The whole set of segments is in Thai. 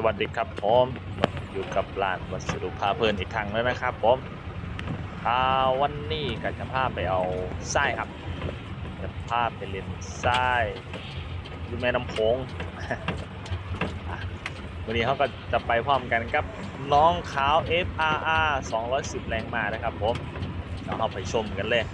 สวัสดีครับผมอยู่กับร้านวัสดุพาเพลินอีกครั้งแล้วนะครับผมวันนี้ก็จะพาไปเอาไส้ครับ จะพาไปเล่นไส้อยู่แม่น้ำโขงวันนี้เขาก็จะไปพร้อมกันกับน้องขาว FRR 210 แรงมานะครับผมเดี๋ยวเราไปชมกันเลย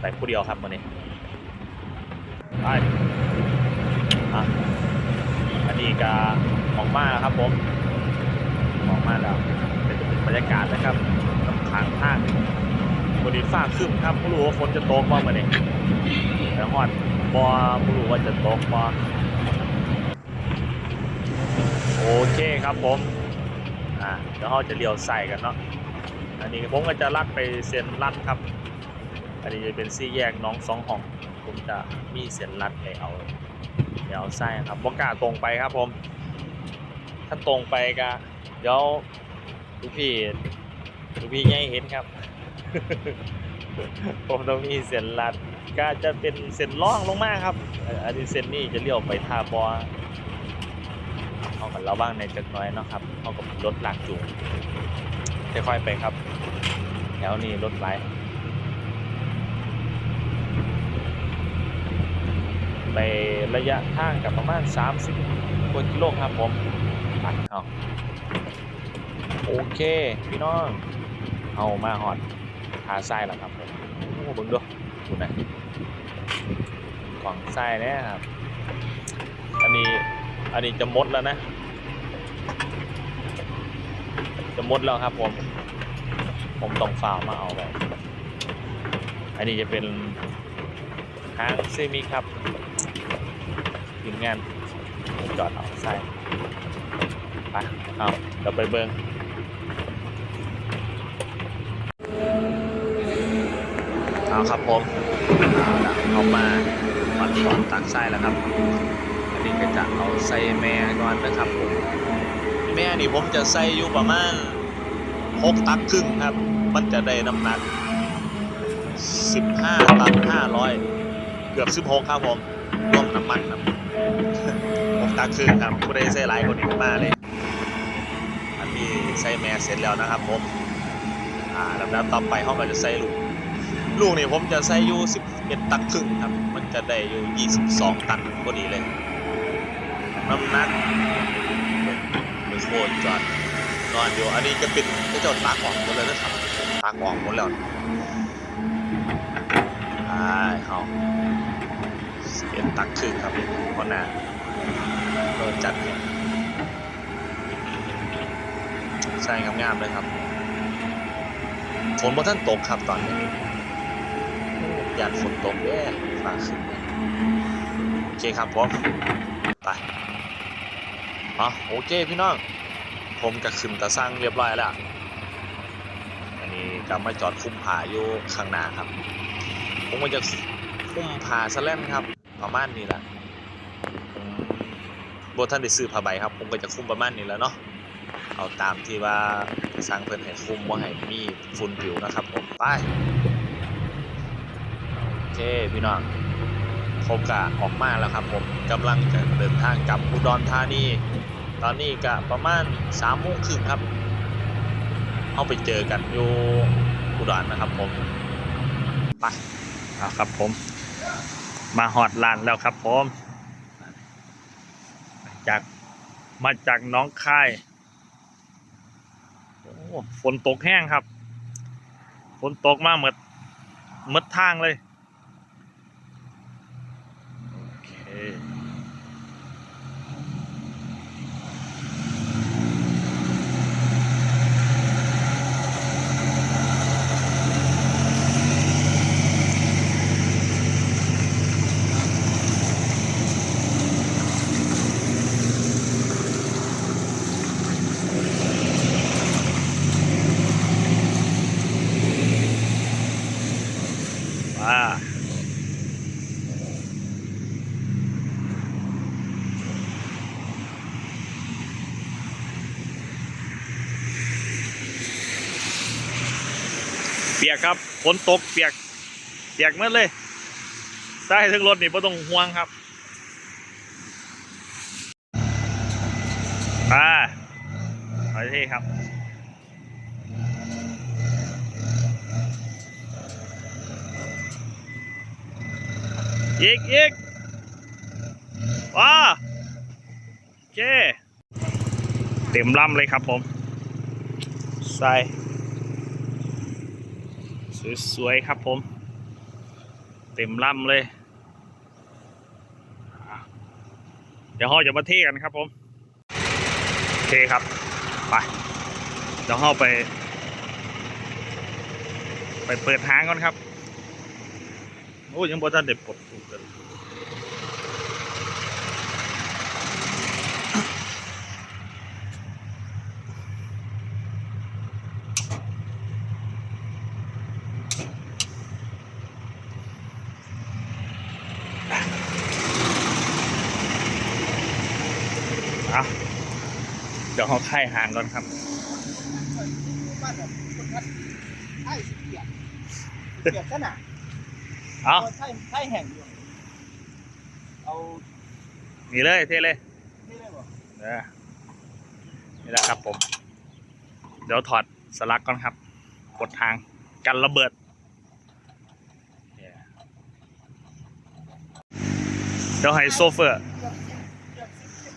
ไปผู้เดียวครับวันนี้ ไปอะอันนี้ก็ออกมาแล้วครับผมออกมาแล้วเดี๋ยวจะเป็นบรรยากาศนะครับทางทางวันนี้ฟ้าคึ้มครับไม่รู้ว่าฝนจะตกบ้างไหมเนี่ยแต่ฮอดบอไม่รู้ว่าจะตกบอโอเคครับผม อ่าเดี๋ยวเราจะเลี้ยวใส่กันเนาะ อันนี้ผมก็จะลัดไปเส้นลัดครับ อันนี้จะเป็นซี่แยกน้องสองห้อง ผมจะมีเส้นรัดให้เอาเดี๋ยวเอาไส้ครับบกาตรงไปครับผม ถ้าตรงไปก็เดี๋ยวลูกพี่ลูกพี่ใหญ่เห็นครับ ผมต้องมีเส้นรัดก็จะเป็นเส้นล่องลงมาครับ อันนี้เส้นนี้จะเลี้ยวไปท่าบอเอากันระว่างในจักน้อยเนาะครับเอากับรถหลากจูงค่อยๆไปครับ แถวนี้รถไหล ในระยะทางกับประมาณ 30กว่ากิโลครับผมไปเอาโอเค พี่น้องเอามาหอดหาทรายแล้วครับผมโอ้บิ่งดูดูนะของทรายนี่ยครับ อันนี้อันนี้จะมดแล้วนะ จะมดแล้วครับผม ผมต้องฝ่ามาเอาไปอันนี้จะเป็นทางเซมิครับ ทีมงานจอดเอาใส่ไปเอาเดี๋ยวไปเบิ้งเอาครับผมเอามามาถอนตักไส้แล้วครับ อันนี้ก็จะเอาใส่แม่ก่อนนะครับผมแม่นี่ผมจะใส่อยู่ประมาณหกตักครึ่งครับ มันจะได้น้ำหนัก15ตัน500เกือบ16ครับผมรวมน้ำมันครับ ผมตักคือครับผู้ใดใส่หลายคนอีกมาเลย อันนี้ใส่แม่เสร็จแล้วนะครับผม อ่าลำดับต่อไปห้องก็จะใส่ลูก ลูกนี่ผมจะใส่อยู่11ตันครึ่งครับ มันจะได้อยู่ 22 ตันพอดีเลย น้ำหนักเป็นโคตรจอดนอนอยู่อันนี้จะเป็นจะจอดตากออกหมดเลยนะครับตากออกหมดแล้วอ่าเอา เป็นตักครึ่งครับคนหน้าโดนจัดเนี่ยใช่งามๆเลยครับฝนบนท่านตกครับตอนนี้ยานฝนตกแย่ฟ้าขึ้นโอเคครับผมไปอ๋อโอเคพี่น้องผมก็ขึ้นตะสั่งเรียบร้อยแล้วอันนี้ก็มาจอดคุ้มผาอยู่ข้างหน้าครับ ผมก็จะคุ้มผาสแลนครับ ประมาณนี้แหละบท่านได้ซื้อผ้าใบครับ ผมก็จะคุมประมาณนี้แหล้วเนาะ เอาตามที่ว่าสร้างเพิ่นให้คุมว่าให้มีฝุ่นผิวนะครับผม ไป โอเคพี่น้องผมก็ออกมาแล้วครับผมกำลังจะเดินทางกลับอุดรธานี ตอนนี้ก็ประมาณสามโมงครึ่งครับ เอาไปเจอกันอยู่อุดรนะครับผม ไปอะครับผม มาหอดลานแล้วครับผมจากมาจากน้องคายโอ้ฝนตกแห้งครับ ฝนตกมากเหมือนมดทางเลย โอเค ว้าเปียกครับฝ นตกเปียก เปียกหมดเลยใต้ถึงรถนี่ไม่ต้องห่วงครับอ่าขอที่ครับอีกอีกว้าโอเค เต็มลำเลยครับผมใส่ สวยๆครับผม เต็มลำเลยอะเดี๋ยวเราจะมาเทกันครับผมโอเคครับ ไป เดี๋ยวห่อไป ไปเปิดทางก่อนครับ โอ้ยังบ่ทันเด้ปลดถูกกัน ยวเขาค่ายหางก่อนครับบ้านแบบคนทัดไทยสิเกียรเกียรขนาดเอาไทยไทยแห่งอยู่เอานี่เลยเทเลยนี่เลยบ่เออนี่แหละครับผม เดี๋ยวถอดสลักก่อนครับกดทางกันระเบิดเนี่ยเดี๋ยวให้โซเฟอร์เกือบสิบเกือบสิบสิบ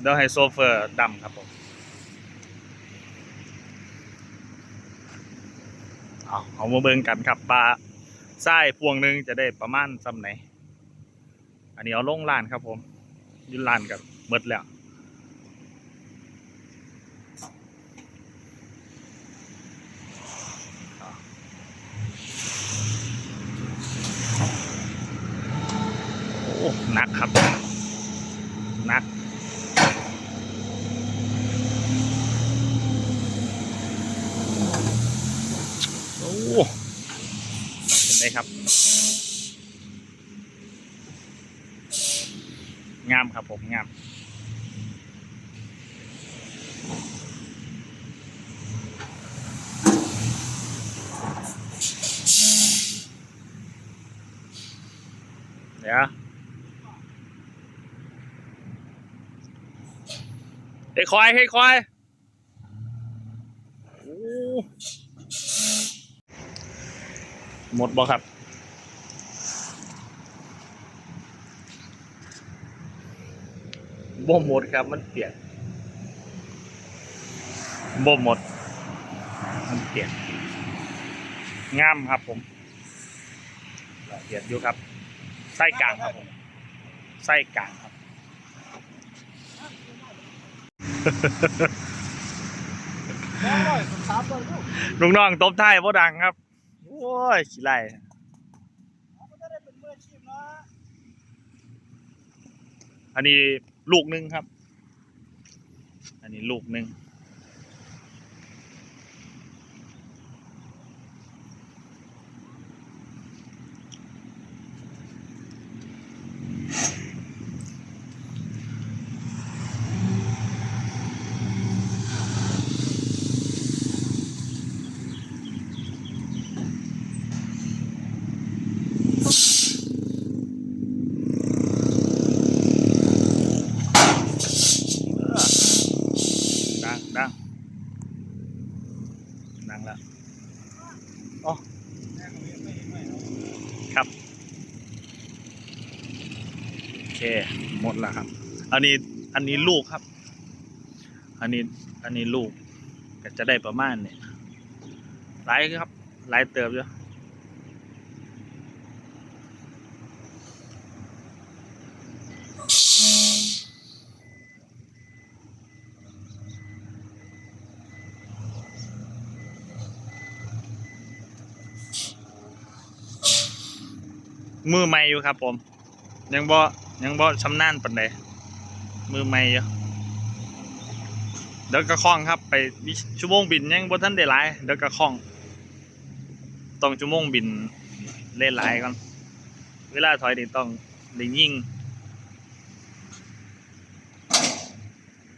เดี๋ยวให้โซเฟอร์ดำครับผม เอาเอามาเบิ่งกันครับปลาไส้พวงหนึ่งจะได้ประมาณซ้ำไหน อันนี้เอาลงลานครับผมยืนลานกับหมดแล้วโอ้หนักครับหนัก โอ้ เป็นไงครับ งามครับผมงามเดี๋ยวเฮ้ยคอยเฮ้ยคอยโอ้ หมดบ่ครับบ่หมดครับมันเปียกบ่หมด มันเปียกงามครับผมละเอียดอยู่ครับ ไส้กลางครับผมไส้กลางครับสองร้อยสามร้อยลูกลุงน้องตบท้ายบ่ดังครับ โอ้ยขี้ไล่อันนี้ลูกหนึ่งครับ อันนี้ลูกหนึ่งดังดังแล้วอ๋อครับ โอเค หมดแล้วครับ อันนี้อันนี้ลูกครับ อันนี้อันนี้ลูกก็จะได้ประมาณเนี่ยหลายครับหลายเติบอยู่มือใหม่อยู่ครับผม ยังบ่ ยังบ่ชำนาญปานใดมือใหม่อยู่เดี๋ยวกระคล่องครับ ไปชั่วโมงบินยังบ่ทันได้หลายเดี๋ยวกระคล่องต้องชั่วโมงบินเล่นหลายก่อนเวลาถอยนี่ต้องได้ยิง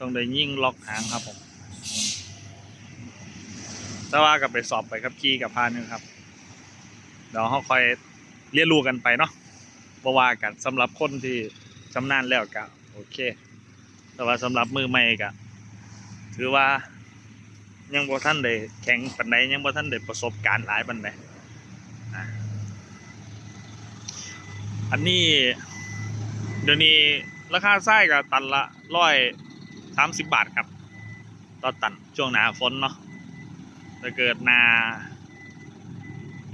ต้องได้ยิงล็อกหางครับผมแต่ว่ากับไปสอบไปครับขี่กับพานนึงครับเดี๋ยวเขาคอยเรียนรู้กันไปเนาะ บ่ว่ากันสำหรับคนที่ชำนาญแล้วก็โอเค แต่ว่าสำหรับมือใหม่ก็ถือว่ายังบ่ทันได้แข็งปานใดยังบ่ทันได้ประสบการณ์หลายปานใดอะอันนี้เดี๋ยวนี้ราคาไส้ก็ตันละร้อยสามสิบบาทครับต่อตันช่วงหนาฝนเนาะถ้าเกิดหนา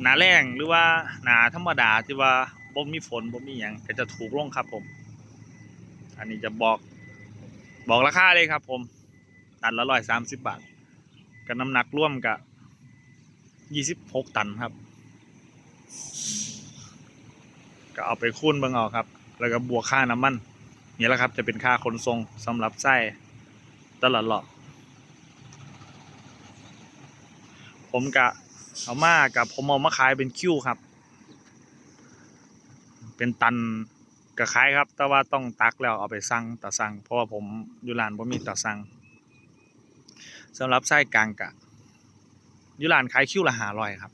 หนาแรงหรือว่าหนาธรรมดาที่ว่า บ่มีฝนบ่มีหยังก็จะถูกลงครับผม อันนี้จะบอกบอกราคาเลยครับผม ตันละร้อยสามสิบบาทกับน้ำหนักร่วมกับยี่สิบหกตันครับ ก็เอาไปคูณเบิ่งเอาครับ แล้วก็บวกค่าน้ำมันนี่แหละครับ จะเป็นค่าขนส่งสำหรับไส้ตลอดรอบผมกะเอามากับผมเอามาขายเป็นคิวครับ เป็นตันก็ขายครับ แต่ว่าต้องตักแล้วเอาไปสั่งตาสั่งเพราะว่าผมอยู่ร้านผมมีตาสั่งสำหรับไส้กลางกะอยู่ร้านขายคิวละห้าร้อยครับ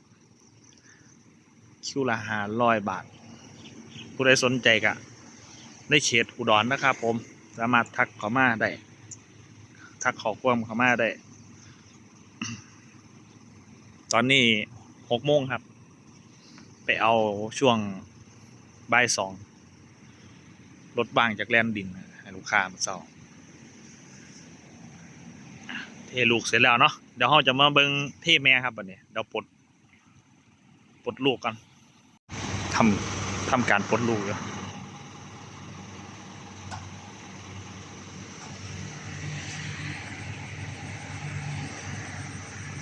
คิวละห้าร้อยบาท ผู้ใดสนใจกะในเขตอุดรนะครับ ผมสามารถทักเข้ามาได้ทักขอความเข้ามาได้ ตอนนี้หกโมงครับ ไปเอาช่วง บ่ายสองรถบางจากแลนดินให้ลูกค้ามาเศร้าอะเทลูกเสร็จแล้วเนาะเดี๋ยวเราจะมาเบิ้งเทแม่ครับบัดนี้เดี๋ยวปลดปลดลูกกันทำทำการปลดลูกอยู่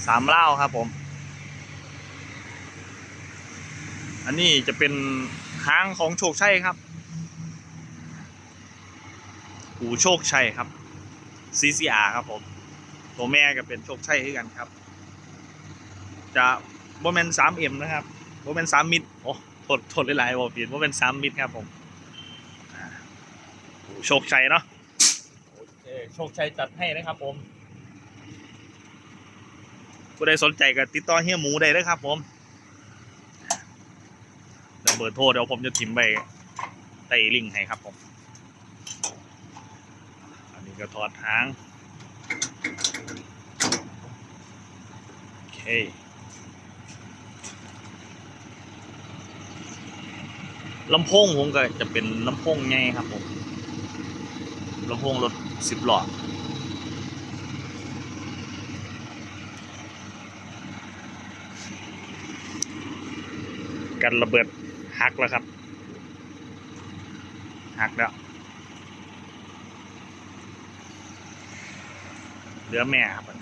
สามเล่าครับผม อันนี้จะเป็น หางของโชคชัยครับหูโชคชัยครับ CCR ครับผม ตัวแม่ก็เป็นโชคชัยด้วยกันครับ จะโมเมนสามเอ็มนะครับโมเมนสามมิดโอ้โทษโทษหลายๆบอกผิดว่าเป็นซ้ำมิดครับผมอ่าโอ้โชคชัยเนาะโอเคโชคชัยจัดให้นะครับผมผู้ใดสนใจก็ติดต่อเฮียหมูได้เลยครับผม เบอร์โทรเดี๋ยวผมจะทิ้มไปใต้ลิงก์ให้ครับผม อันนี้ก็ถอดหาง โอเคลำโพงผมก็จะเป็นลำโพงใหญ่ครับผมลำโพงรถสิบหล้อกันระเบิด หักแล้วครับหักแล้วเหลือแม่ครับ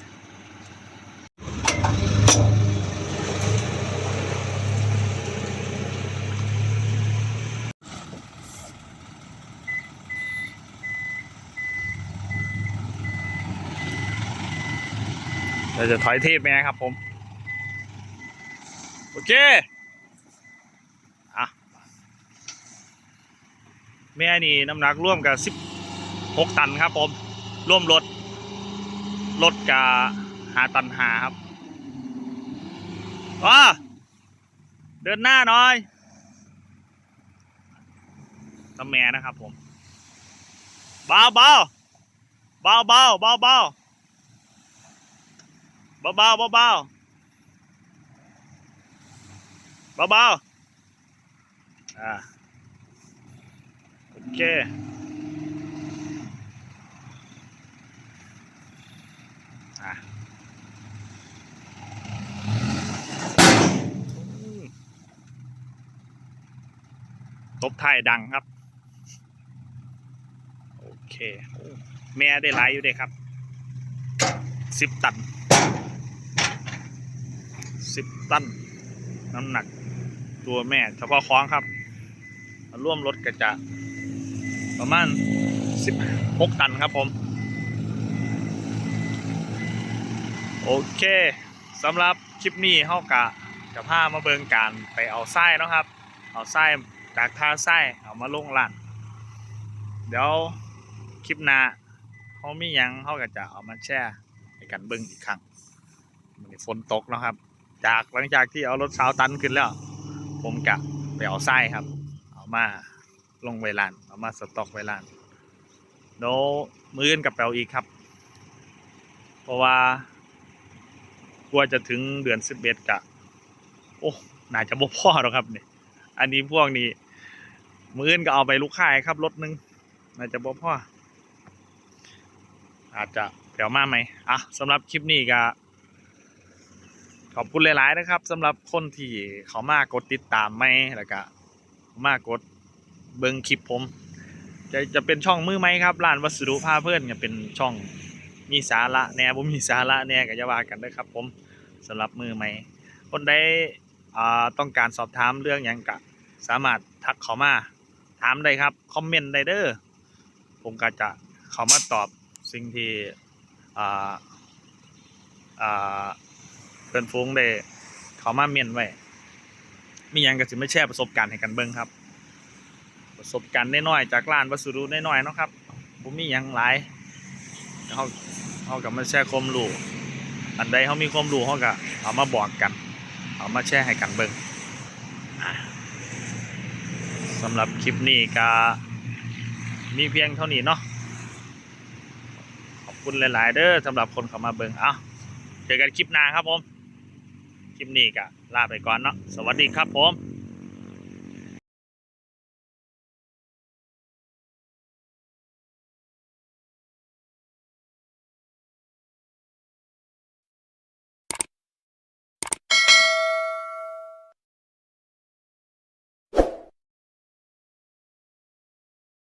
เราจะถอยเทปไหมครับผม โอเค อะ แม่นี่น้ำหนักร่วมกับสิบหกตันครับผมร่วมรถรถกับหาตันหาครับว้าเดินหน้าหน่อยตำแม่นะครับผมเบาเบาเบาเบาเบาเบาเบาๆเบาๆเบาๆอ่า เค อะตบท้ายดังครับ โอเคแม่ได้หลายอยู่เด้ครับสิบตันสิบตัน น้ำหนักตัวแม่ เฉพาะคล้องครับ ร่วมรถกระจะ ประมาณสิบหกตันครับผม โอเคสำหรับคลิปนี้เฮากะจะพามาเบิงการไปเอาไส้นะครับ เอาไส้จากท่าไส้เอามาลงร้านเดี๋ยวคลิปหน้าเขามียังเขาก็จะเอามาแชร์ให้กันเบิ่งอีกครั้งมันฝนตกเนาะครับ จากหลังจากที่เอารถสาวตันขึ้นแล้ว ผมกะไปเอาไส้ครับ เอามา ลงไว้ร้านเอามาสต็อกไว้ร้านเดี๋ยวมืออื่นกับแปลอีกครับ เพราะว่ากลัวจะถึงเดือนสิบเอ็ดกะ โอ้น่าจะบ่พ่อหรอกครับเนี่ยอันนี้พวกนี้ มืออื่นก็เอาไปลูกค้าให้ครับรถหนึงน่าจะบ่พ่ออาจจะเดี๋ยวมากไหมอะสำหรับคลิปนี้ก็ขอบคุณหลาย ๆ นะครับสำหรับคนที่เขามากดติดตามไม่แล้วก็เขามากด เบิ่งคลิปผม จะจะเป็นช่องมือไหมครับร้านวัสดุผ้าเพื่อนจะเป็นช่องมีสาระแน่ผมมีสาระแน่ก็จะว่ากันด้วยครับ ผมสำหรับมือไหมคนใดอ่าต้องการสอบถามเรื่องหยังกะสามารถทักเขามาถามได้ครับคอมเมนต์ได้เด้อผมก็จะเขามาตอบสิ่งที่อ่าอ่าเพื่อนฟุ้งได้เขามาเมนไว้มีหยังก็สิมาแชร์ประสบการณ์ให้กันเบิ่งครับ ประสบการณ์น้อยๆจากร้านวัสดุน้อยๆนะครับผมมีหยังหลายเฮาเฮากับมาแชร์ความรู้อันใดเฮามีความรู้เฮาก็เอามาบอกกัน เอามาแชร์ให้กันเบิ่งอะสำหรับคลิปนี้ก็มีเพียงเท่านี้เนาะขอบคุณหลาย ๆ เด้อสำหรับคนเข้ามาเบิ่งเอ้าเจอกันคลิปหน้าครับผมคลิปนี้ก็ลาไปก่อนเนาะสวัสดีครับผม